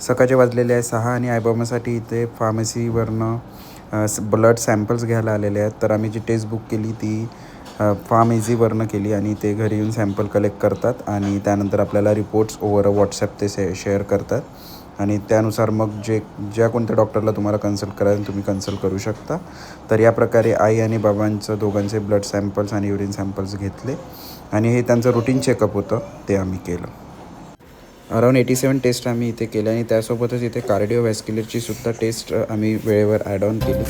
सकाळचे वाजलेले आहे सहा आणि आईबाबासाठी इथे फार्मसीवरनं ब्लड सॅम्पल्स घ्यायला आलेले आहेत. तर आम्ही जी टेस्ट बुक केली ती फार्म इझीवरनं केली आणि ते घरी येऊन सॅम्पल कलेक्ट करतात आणि त्यानंतर आपल्याला रिपोर्ट्स ओवर व्हॉट्सॲप ते से शेअर करतात. आणि त्यानुसार मग जे ज्या कोणत्या डॉक्टरला तुम्हाला कन्सल्ट करायला तुम्ही कन्सल्ट करू शकता. तर या प्रकारे आई आणि बाबांचं दोघांचे ब्लड सॅम्पल्स आणि युरिन सॅम्पल्स घेतले. आणि हे त्यांचं रुटीन चेकअप होतं ते आम्ही केलं. अराऊंड एटी सेवन टेस्ट आम्ही इथे केल्या आणि त्यासोबतच इथे कार्डिओव्हॅस्क्युलरची सुद्धा टेस्ट आम्ही वेळेवर ॲड ऑन केली.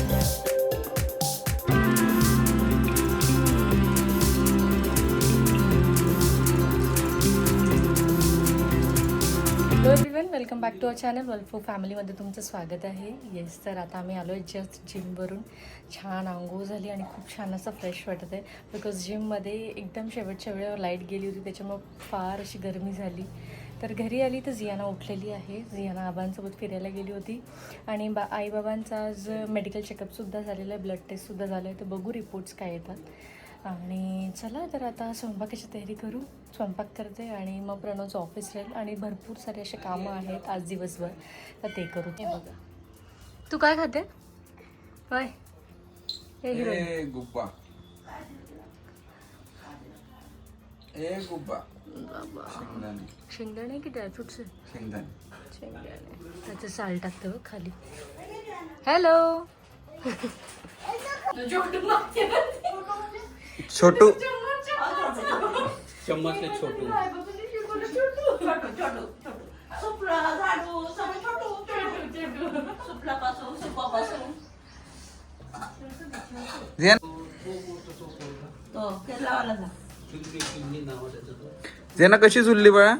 Welcome back to our channel वल्फो फॅमिलीमध्ये तुमचं स्वागत आहे. येस तर आता आम्ही आलो आहे जस्ट जिमवरून छान आंघोळ झाली आणि खूप छान असं फ्रेश वाटत आहे बिकॉज जिममध्ये एकदम शेवटच्या वेळेवर लाइट गेली होती त्याच्यामुळं फार अशी गरमी झाली. तर घरी आली तर झियाना उठलेली आहे. झियाना आबांसोबत फिरायला गेली होती. आणि बा आईबाबांचा आज मेडिकल चेकअपसुद्धा झालेलं आहे. ब्लड टेस्टसुद्धा झालं आहे तर बघू रिपोर्ट्स काय येतात. आणि चला तर आता स्वयंपाकाची तयारी करू. स्वयंपाक करते आणि मग प्रणवचं ऑफिस राहील. आणि भरपूर सारे असे कामं आहेत आज दिवसभर. तर ते करू. ते बघा. तू काय खाते? काय? हे ए गुब्बा. गुब्बा. शेंगदाणे. शेंगदाणे की ड्रायफ्रुट्स आहे शेंगदाणे. शेंगदाणे. त्याचं साल टाकतं बघ खाली. हॅलो छोटू. चम्मच से छोटू जेना कशी झुलली बाळा?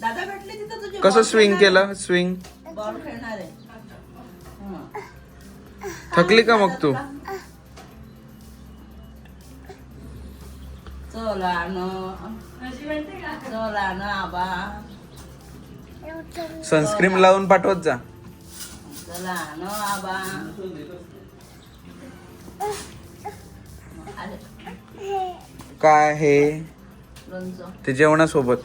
दादा भेटले तिथं तुझे कसं स्विंग केलं? स्विंग बॉल खेळणार. आहे थकली का मग तू? चला न. चला न आबा. सनस्क्रीन लावून पाठवत जा. चला आबा. काय हे? ते जेवणासोबत.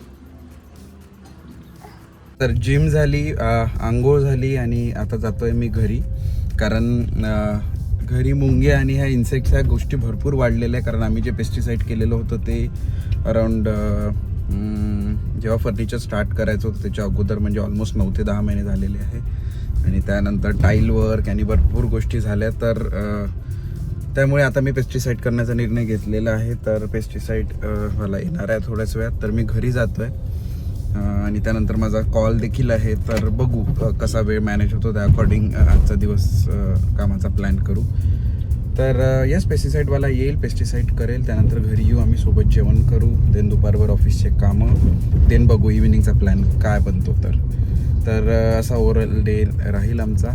तर जिम झाली आंघोळ झाली आणि आता जातोय मी घरी. कारण घरी मुंगे आणि ह्या इन्सेक्ट्स ह्या गोष्टी भरपूर वाढलेल्या आहे कारण आम्ही जे पेस्टिसाईड केलेलं होतं ते अराऊंड जेव्हा फर्निचर स्टार्ट करायचं होतं त्याच्या अगोदर म्हणजे ऑलमोस्ट नऊ ते दहा महिने झालेले आहे. आणि त्यानंतर टाईल वर्क आणि भरपूर गोष्टी झाल्या. तर त्यामुळे आता मी पेस्टिसाईड करण्याचा निर्णय घेतलेला आहे तर पेस्टिसाईड मला येणार आहे थोड्याच वेळात. तर मी घरी जातो आहे आणि त्यानंतर माझा कॉल देखील आहे. तर बघू कसा वेळ मॅनेज होतो. त्या अकॉर्डिंग आजचा दिवस कामाचा प्लॅन करू. तर यस पेस्टिसाईडवाला येईल. पेस्टिसाईड करेल. त्यानंतर घरी येऊ आम्ही. सोबत जेवण करू. देन दुपारभर ऑफिसचे कामं. देन बघू इव्हिनिंगचा प्लॅन काय बनतो तर. तर असा ओव्हरऑल डे राहील आमचा.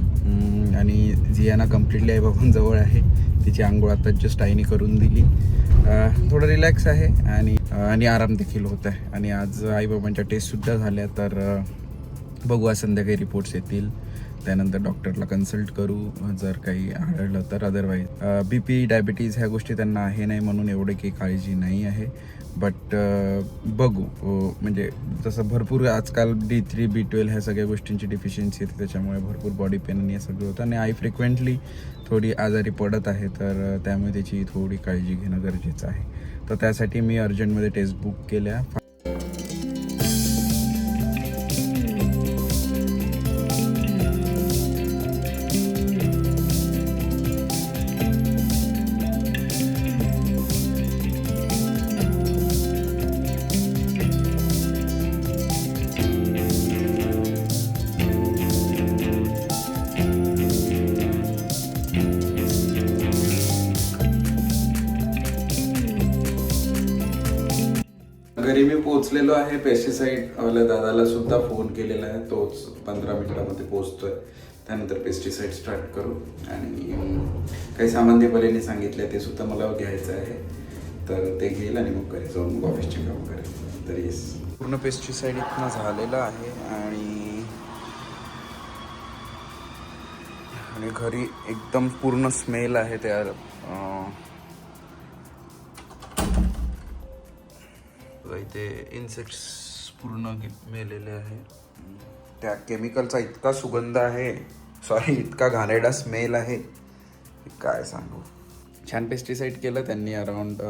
आणि जियाना कम्प्लिटली जवळ आहे. तिची आंघोळ आता जस्ट आईने करून दिली. थोडं रिलॅक्स आहे आणि आणि आराम देखील होत आहे आणि आज आईबाबांच्या टेस्टसुद्धा झाल्या तर बघू आज संध्याकाळी रिपोर्ट्स येतील. त्यानंतर डॉक्टरला कन्सल्ट करू जर काही आढळलं तर. अदरवाईज बी पी डायबिटीज ह्या गोष्टी त्यांना आहे नाही म्हणून एवढे काही काळजी नाही आहे. बट बघू म्हणजे जसं भरपूर आजकाल डी थ्री बी ट्वेल्व ह्या सगळ्या गोष्टींची डिफिशियन्सी येते त्याच्यामुळे भरपूर बॉडी पेन आणि हे सगळं होतं. आणि आई फ्रिक्वेंटली थोडी आजारी पडत आहे तर त्यामुळे त्याची थोडी काळजी घेणं गरजेचं आहे. तर त्यासाठी मी अर्जंटमध्ये टेस्ट बुक केल्या. पोहोचलेलो आहे पेस्टिसाईड वाल्या दादाला सुद्धा फोन केलेला आहे. तोच पंधरा मिनिटामध्ये पोहोचतोय. त्यानंतर पेस्टिसाईड स्टार्ट करू. आणि काही सामान दीपालीने सांगितले ते सुद्धा मला घ्यायचं आहे. तर ते घेईल आणि मग घरी जाऊन मग ऑफिसचे काम करेल. तर येस पूर्ण पेस्टिसाईड इथनं झालेलं आहे आणि आणि घरी एकदम पूर्ण स्मेल आहे त्या बघा इथे इन्सेक्ट्स पूर्ण मेलेले आहे. त्या केमिकलचा इतका सुगंध आहे. सॉरी इतका घाणेरडा स्मेल आहे. काय सांगू? छान पेस्टिसाईड केलं त्यांनी अराउंड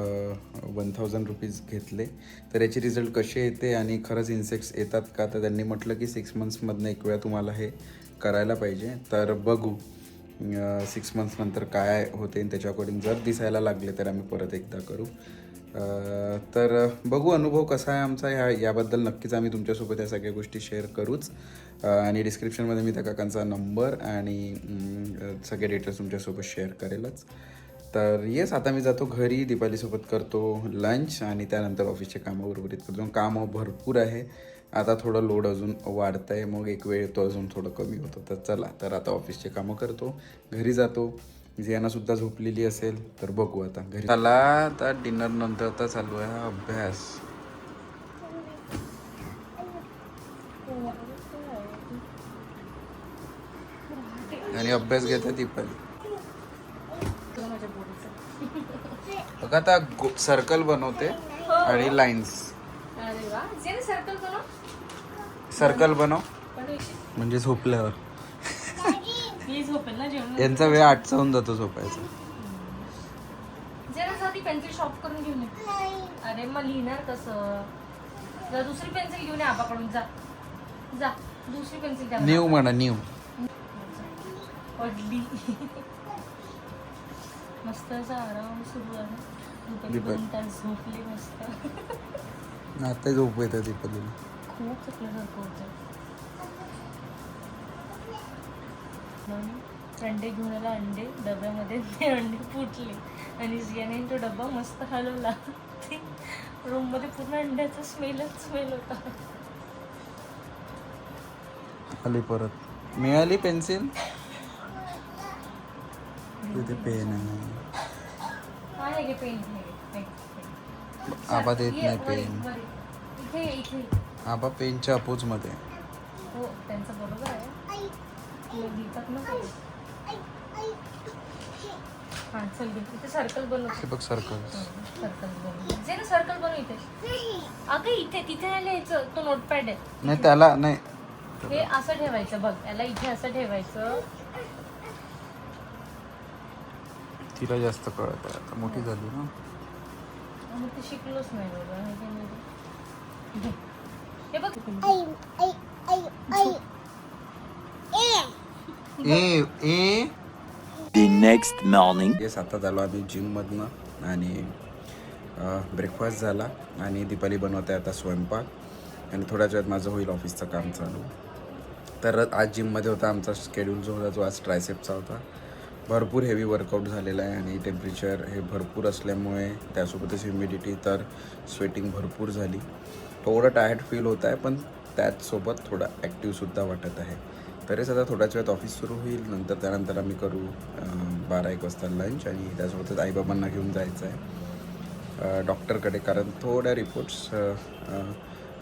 वन थाउजंड रुपीज घेतले. तर याचे रिझल्ट कसे येते आणि खरंच इन्सेक्ट्स येतात का? तर त्यांनी म्हटलं की सिक्स मंथ्समधनं एक वेळा तुम्हाला हे करायला पाहिजे. तर बघू. सिक्स मंथ्सनंतर काय होते आणि त्याच्या अकॉर्डिंग जर दिसायला लागले तर आम्ही परत एकदा करू. तर बघू अनुभव कसा आहे आमचा. ह्या याबद्दल नक्कीच आम्ही तुमच्यासोबत या सगळ्या गोष्टी शेअर करूच. आणि डिस्क्रिप्शनमध्ये मी त्या काकांचा नंबर आणि सगळे डिटेल्स तुमच्यासोबत शेअर करेलच. तर येस आता मी जातो घरी. दीपालीसोबत करतो लंच आणि त्यानंतर ऑफिसचे कामं उर्वरित करतो कामं भरपूर आहे. आता थोडं लोड अजून वाढतं आहे मग एक वेळ तो अजून थोडं कमी होतो. तर चला तर आता ऑफिसचे कामं करतो. घरी जातो. जियाना सुद्धा झोपलेली असेल तर बघू आता. घरी चला आता डिनर नंतर आता चालू आहे. हा अभ्यास. आणि अभ्यास घेते दीपाली माझ्या बघा आता सर्कल बनवते आणि लाईन्स अरे वा जे सर्कल बनव सर्कल बनव. म्हणजे झोपल्यावर. यांचा वेळ आठचा होऊन जातो झोपायचा. पेन्सिल शॉर्प करून घेऊन अरे मग लिहिणार कसं? जरा दुसरी पेन्सिल घेऊन ये आबाकडून. जा. जा दुसरी पेन्सिल द्या न्यू म्हणा न्यू पडली. मस्त असा आराम सुरू आहे दुपारी दीपक. दोन तास झोपली मस्त. आता झोप येते दीपालीला खूप थकल्यासारखं होतं अंडे घेऊन आला अंडे डब्यामध्ये ते अंडे फुटले. आणि जियाने तो डब्बा मस्त हलवला. रूममध्ये पूर्ण अंड्याचा स्मेलच स्मेल होता. आली परत. मिळाली पेन्सिल तिथे पेन आहे. पेन आबा देत नाही पेन इथे इथे आबा पेनच्या अपोजमध्ये हो त्यांचं बरोबर आहे. तुला देतात ना. हा चल घे इथे सर्कल हे बघ सर्कल सर्कल बनव. जे ना सर्कल बनव इथे. अगं इथे तिथे नाही लिहायचं तो नोटपॅड आहे. नाही त्याला नाही. हे असं ठेवायचं बघ. याला इथे असं ठेवायचं. तिला जास्त कळत आहे. आता मोठी झाली ना. मग ते शिकलोच नाही बाबा. हे काय नाही. घे. ए ए The next morning. येस आता झालो आम्ही जिममधनं आणि ब्रेकफास्ट झाला आणि दीपाली बनवते आता स्वयंपाक. आणि थोड्याच वेळात माझं होईल ऑफिसचं काम चालू. तर आज जिममध्ये होता आमचा शेड्यूल जो होता तो आज ट्रायसेपचा होता. भरपूर हेवी वर्कआउट झालेला आहे आणि टेम्परेचर हे भरपूर असल्यामुळे त्यासोबतच ह्युमिडिटी तर स्वेटिंग भरपूर झाली. थोडं टायर्ड फील होत आहे पण त्याचसोबत थोडं ॲक्टिवसुद्धा वाटत आहे. तरीच आता थोड्याच वेळात ऑफिस सुरू होईल नंतर त्यानंतर आम्ही करू बारा एक वाजता लंच आणि त्यासोबतच आईबाबांना घेऊन जायचं आहे. डॉक्टरकडे कारण थोड्या रिपोर्ट्स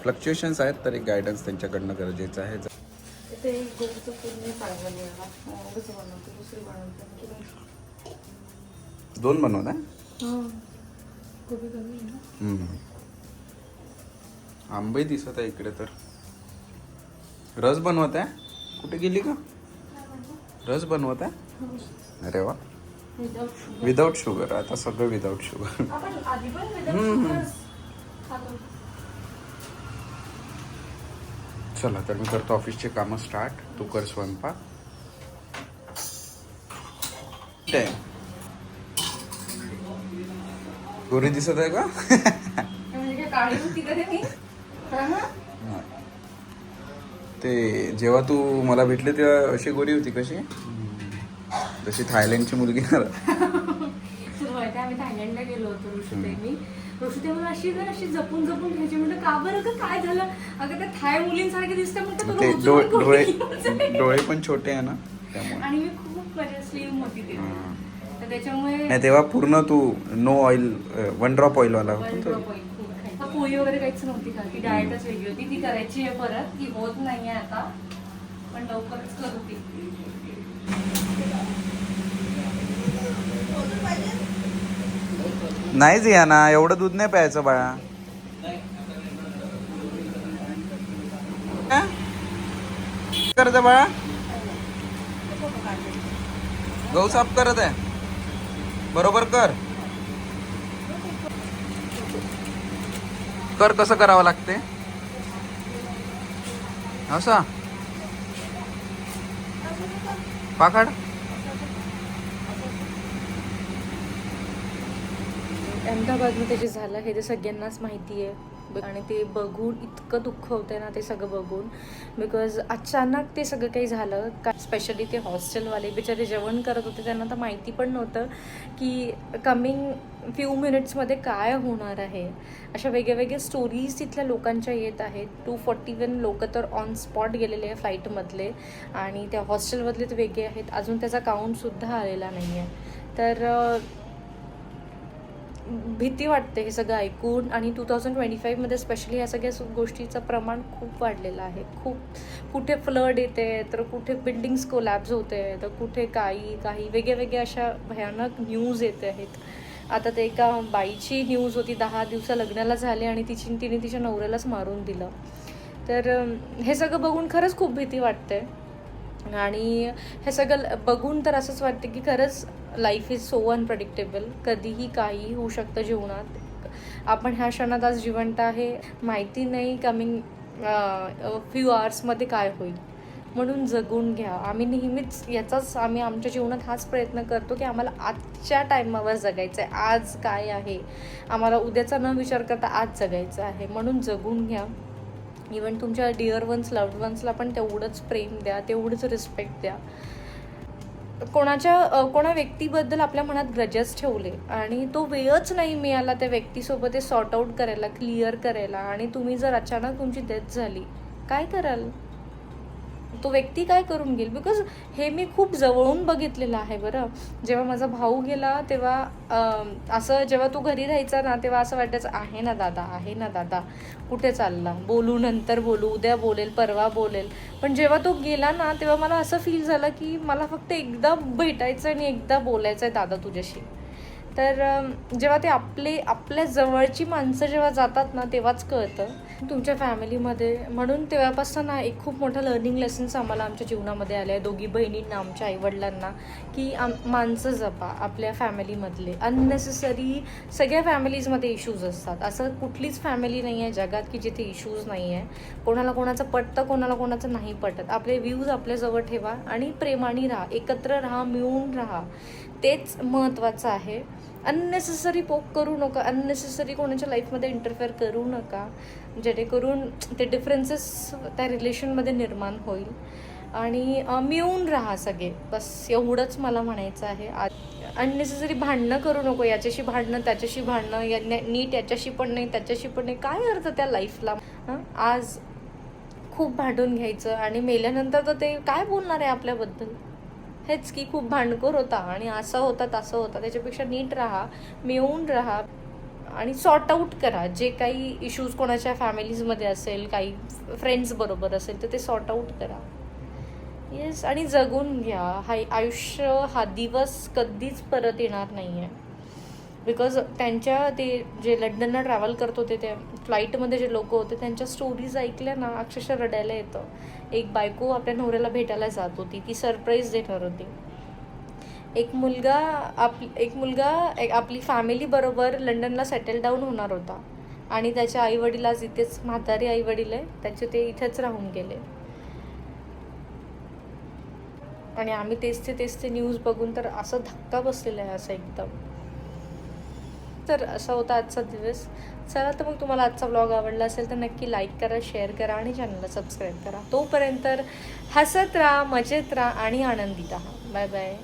फ्लक्च्युएशन्स आहेत तर एक गायडन्स त्यांच्याकडनं गरजेचं आहे. ते गोबीचं पूर्ण बनवते दुसरी बनवते. दोन बनवता आंबे दिसत आहे इकडे तर. रस बनवत आहे? कुठे गेली का रस बनवत आहे? अरे वा. विदाऊट शुगर आता सगळं विदाऊट शुगर चला तर मी करतो ऑफिसचे कामं स्टार्ट तू कर स्वयंपाक. ते. गोरी दिसत आहे का? ते जेव्हा तू मला भेटले तेव्हा अशी गोरी होती कशी? जशी थायलंडची मुलगी आम्ही थायलंडला गेलो होतो ऋषीताई मी. ऋषीताई मला अशी ना अशी जपून जपून घ्यायची म्हणलं का बरं का काय झालं? अगं त्या थाय मुलींसारखे दिसते म्हणतं ते रोज डोळे डोळे पण छोटे आहे ना त्यामुळे. आणि मी खूप माझ्या स्लिम होती ते. तर त्याच्यामुळे नाही तेव्हा पूर्ण तू no oil one drop oil वाला होता पोळी वगैरे काहीच नव्हती का ती डायटच वेगळी होती ती करायची आहे परत ती होत नाहीये आता पण लवकरच करू ती नाही जिया ना एवढं दूध नाही प्यायचं बाळा करत बाळा गहू साफ करत आहे बरोबर कर कर कसं करावं लागते? हो असा पाखाड अहमदाबादमध्ये जे झालं हे ते सगळ्यांनाच माहिती आहे. आणि ते बघून इतकं दुःख होतंय ना ते सगळं बघून. बिकॉज अचानक ते सगळं काही झालं. का स्पेशली ते हॉस्टेलवाले बिचारे जेवण करत होते त्यांना तर माहिती पण नव्हतं की कमिंग फ्यू मिनिट्समध्ये काय होणार आहे. अशा वेगळ्या वेगळ्या स्टोरीज तिथल्या लोकांच्या येत आहेत. टू फॉर्टी वन लोक तर ऑन स्पॉट गेलेले आहे फ्लाईटमधले आणि त्या हॉस्टेलमधले तर वेगळे आहेत. अजून त्याचा काउंटसुद्धा आलेला नाही आहे तर भीती वाटते हे सगळं ऐकून. आणि टू थाउजंड ट्वेंटी फाईव्हमध्ये स्पेशली ह्या सगळ्या गोष्टीचं प्रमाण खूप वाढलेलं आहे. खूप कुठे फ्लड येते तर कुठे बिल्डिंग्स कोलॅब्स होते तर कुठे काही काही वेगळ्या वेगळ्या अशा भयानक न्यूज येते आहेत. आता ते एका बाईची न्यूज होती दहा दिवसा लग्नाला झाले आणि तिची तिने तिच्या नवऱ्यालाच मारून दिलं. तर हे सगळं बघून खरंच खूप भीती वाटते. आणि हे सगळं बघून तर असंच वाटतं की खरंच लाईफ इज सो अनप्रडिक्टेबल कधीही काही होऊ शकतं जीवनात. आपण ह्या क्षणात आज जिवंत आहे. माहिती नाही कमिंग फ्यू आवर्समध्ये काय होईल. म्हणून जगून घ्या. आम्ही नेहमीच याचाच आम्ही आमच्या जीवनात हाच प्रयत्न करतो की आम्हाला आजच्या टायमावर जगायचं आहे आज काय आहे? आम्हाला उद्याचा न विचार करता आज जगायचं आहे. म्हणून जगून घ्या. इवन तुमच्या डिअर वन्स लव्ड वन्सला पण तेवढंच प्रेम द्या. तेवढंच रिस्पेक्ट द्या. कोणाच्या कोणा व्यक्तीबद्दल आपल्या मनात ग्रजेस ठेवले आणि तो वेळच नाही मिळाला त्या व्यक्तीसोबत ते सॉर्ट आऊट करायला क्लिअर करायला आणि तुम्ही जर अचानक तुमची डेथ झाली काय कराल? तो व्यक्ती काय करून घेईल? बिकॉज हे मी खूप जवळून बघितलेलं आहे बरं. जेव्हा माझा भाऊ गेला तेव्हा असं जेव्हा तो घरी राहायचा ना तेव्हा असं वाटायचं आहे ना दादा आहे ना दादा. कुठे चालला? बोलू नंतर बोलू उद्या बोलेल परवा बोलेल. पण जेव्हा तो गेला ना तेव्हा मला असं फील झालं की मला फक्त एकदा भेटायचं आणि एकदा बोलायचं आहे दादा तुझ्याशी. तर जेव्हा ते आपले आपल्या जवळची माणसं जेव्हा जातात ना तेव्हाच कळतं. तुमच्या फॅमिलीमध्ये म्हणून तेव्हापासून ना एक खूप मोठा लर्निंग लेसन्स आम्हाला आमच्या जीवनामध्ये आले आहे दोघी बहिणींना आमच्या आईवडिलांना की आम माणसं जपा आपल्या फॅमिलीमधले अननेसेसरी सगळ्या फॅमिलीजमध्ये इश्यूज असतात. असं कुठलीच फॅमिली नाही आहे जगात की जिथे इश्यूज नाही आहे कोणाला कोणाचं पटतं कोणाला कोणाचं नाही पटत. आपले व्ह्यूज आपल्याजवळ ठेवा आणि प्रेमाने राहा. एकत्र राहा मिळून राहा. तेच महत्त्वाचं आहे. अननेसेसरी पोक करू नका. अननेसेसरी कोणाच्या लाईफमध्ये इंटरफेअर करू नका. जेणेकरून ते डिफरन्सेस त्या रिलेशनमध्ये निर्माण होईल. आणि मिळून राहा सगळे. बस एवढंच मला म्हणायचं आहे. अननेसेसरी भांडणं करू नको. याच्याशी भांडणं त्याच्याशी भांडणं या नीट याच्याशी पण नाही त्याच्याशी पण नाही. काय अर्थ त्या लाईफला आज खूप भांडून घ्यायचं. आणि मेल्यानंतर तर ते काय बोलणार आहे आपल्याबद्दल? हेच की खूप भांडखोर होता आणि असं होता तसं होता. त्याच्यापेक्षा नीट राहा मिळून राहा आणि सॉर्ट आऊट करा. जे काही इश्यूज कोणाच्या फॅमिलीजमध्ये असेल काही फ्रेंड्स बरोबर असेल तर ते सॉर्ट आऊट करा. येस आणि जगून घ्या. हा आयुष्य हा दिवस कधीच परत येणार नाही आहे बिकॉज त्यांच्या ते जे लंडनला ट्रॅव्हल करत होते ते फ्लाईटमध्ये जे लोक होते त्यांच्या स्टोरीज ऐकल्या ना अक्षरशः रडायला येतं. एक बायको आपल्या नवऱ्याला भेटायला जात होती. ती सरप्राईज देणार होती. एक मुलगा आप एक मुलगा एक आपली फॅमिलीबरोबर लंडनला सेटल डाऊन होणार होता. आणि त्याच्या आईवडील आज इथेच म्हातारी आईवडील आहे त्याचे ते इथेच राहून गेले. आणि आम्ही तेच ते तेच ते न्यूज बघून तर असं धक्का बसलेला आहे असं एकदम. तर असा होता आजचा दिवस. चला तर मग तुम्हाला आजचा ब्लॉग आवडला असेल तर नक्की लाईक करा शेअर करा आणि चॅनलला सबस्क्राईब करा. तोपर्यंत हसत राहा मजेत राहा आणि आनंदी राहा. Bye bye